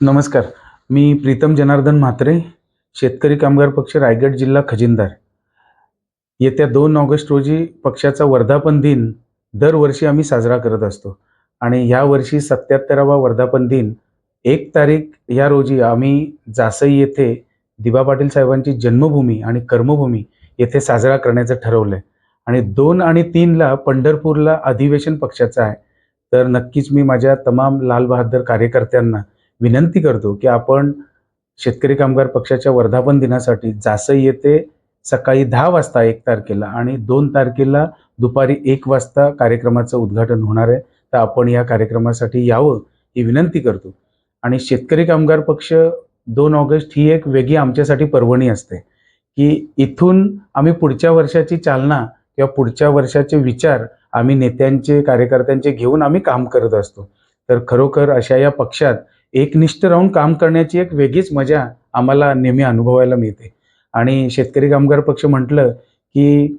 नमस्कार. मी प्रीतम जनार्दन म्हात्रे शेतकरी कामगार पक्ष रायगड जिल्हा खजिनदार. येत्या दोन ऑगस्ट रोजी पक्षाचा वर्धापन दिन दरवर्षी आम्ही साजरा करत असतो आणि यावर्षी सत्याहत्तरावा वर्धापन दिन एक तारीख या रोजी आम्ही जासई येथे दिबा पाटील साहेबांची जन्मभूमी आणि कर्मभूमी येथे साजरा करण्याचं ठरवलं आहे आणि दोन आणि तीनला पंढरपूरला अधिवेशन पक्षाचं आहे. तर नक्कीच मी माझ्या तमाम लाल बहादर कार्यकर्त्यांना विनंती करतो की आपण शेतकरी कामगार पक्षाच्या वर्धापन दिनासाठी जासई येथे सकाळी दहा वाजता एक तारखेला आणि दोन तारखेला दुपारी एक वाजता कार्यक्रमाचं उद्घाटन होणार आहे. तर आपण या कार्यक्रमासाठी यावं ही विनंती करतो. आणि शेतकरी कामगार पक्ष दोन ऑगस्ट ही एक वेगळी आमच्यासाठी पर्वणी असते की इथून आम्ही पुढच्या वर्षाची चालना किंवा पुढच्या वर्षाचे विचार आम्ही नेत्यांचे कार्यकर्त्यांचे घेऊन आम्ही काम करत असतो. तर खरोखर अशा या पक्षात एकनिष्ठ राहून काम करण्याची एक वेगळीच मजा आम्हाला नेहमी अनुभवायला मिळते. आणि शेतकरी कामगार पक्ष म्हटलं की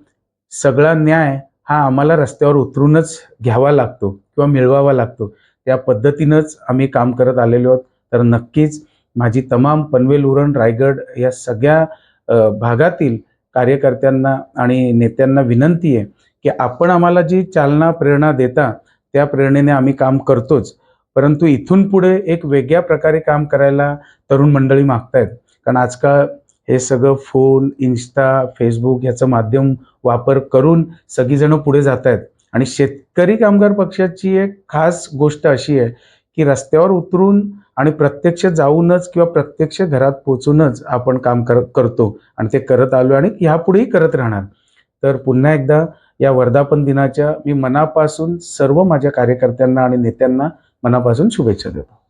सगळा न्याय हा आम्हाला रस्त्यावर उतरूनच घ्यावा लागतो किंवा मिळवावा लागतो. त्या पद्धतीनंच आम्ही काम करत आलेलो आहोत. तर नक्कीच माझी तमाम पनवेल उरण रायगड या सगळ्या भागातील कार्यकर्त्यांना आणि नेत्यांना विनंती आहे की आपण आम्हाला जी चालना प्रेरणा देता त्या प्रेरणेने आम्ही काम करतोच. परंतु इथून पुढे एक वेगळ्या प्रकारे काम करायला तरुण मंडळी मागतायत. कारण आजकाल हे सगळं फोन इन्स्टा फेसबुक ह्याचं माध्यम वापर करून सगळीजणं पुढे जात आहेत आणि शेतकरी कामगार पक्षाची एक खास गोष्ट अशी आहे की रस्त्यावर उतरून आणि प्रत्यक्ष जाऊनच किंवा प्रत्यक्ष घरात पोचूनच आपण काम कर करतो आणि ते करत आलो आणि ह्यापुढेही करत राहणार. तर पुन्हा एकदा या वर्धापन दिनाच्या मी मनापासून सर्व माझ्या कार्यकर्त्यांना आणि नेत्यांना मनापासून शुभेच्छा देतो.